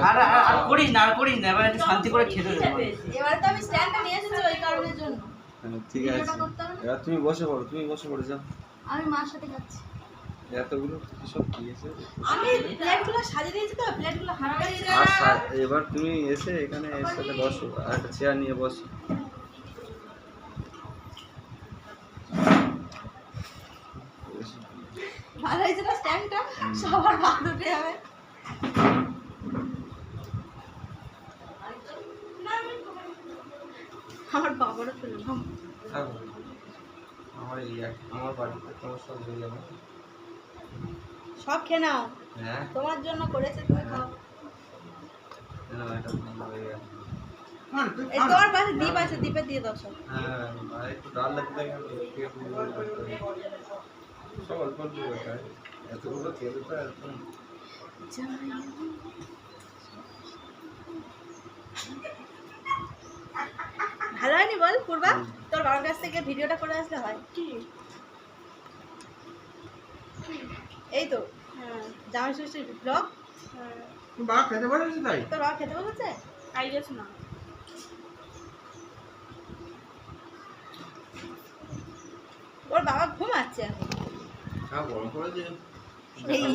আর আর- করিস না আর করিস না এবার একটু শান্তি করে খেতে দে আমাকে। এবার তো আমি স্ট্যান্ডটা নিয়ে এসেছি ওই কারণের জন্য। হ্যাঁ, ঠিক আছে। হবে? এবার তুমি বসে পড়ো তুমি বসে পড়ে যাও। আমি মার সাথে খাচ্ছি এতগুলো কি সব দিয়েছে আমি প্লেটগুলো সাজিয়ে দিয়েছি তো প্লেটগুলো আর এবার তুমি এসে এখানে এর সাথে বসো আর একটা চেয়ার নিয়ে বসো। ভালো হয়েছে না স্ট্যান্ডটা সবার ভাত উঠে যাবে আমার বাবারও তো নাম। থাকো। আমার এই আমার বাড়িতে তোমার সব হয়ে যাবে। সব খেয়ে নাও। হ্যাঁ। তোমার জন্য করেছে তুমি খাও। হয়ে তোমার পাশে দ্বীপ আছে দ্বীপে দিয়ে দাও সব। হ্যাঁ একটু ডাল থাকে সব অল্প অল্প এতগুলো তো একদম ভালো হয়নি বল পূর্বা তোর বাবার কাছ থেকে ভিডিওটা করে আসলে হয়। এই তো জামাই ষষ্ঠীর ব্লগ বা খেতে পারিস তাই? তোর বাবা খেতে বলেছে আই গেছ না। ওর বাবা ঘুমাচ্ছে এখন। হ্যাঁ গরম করে দিয়ে এই।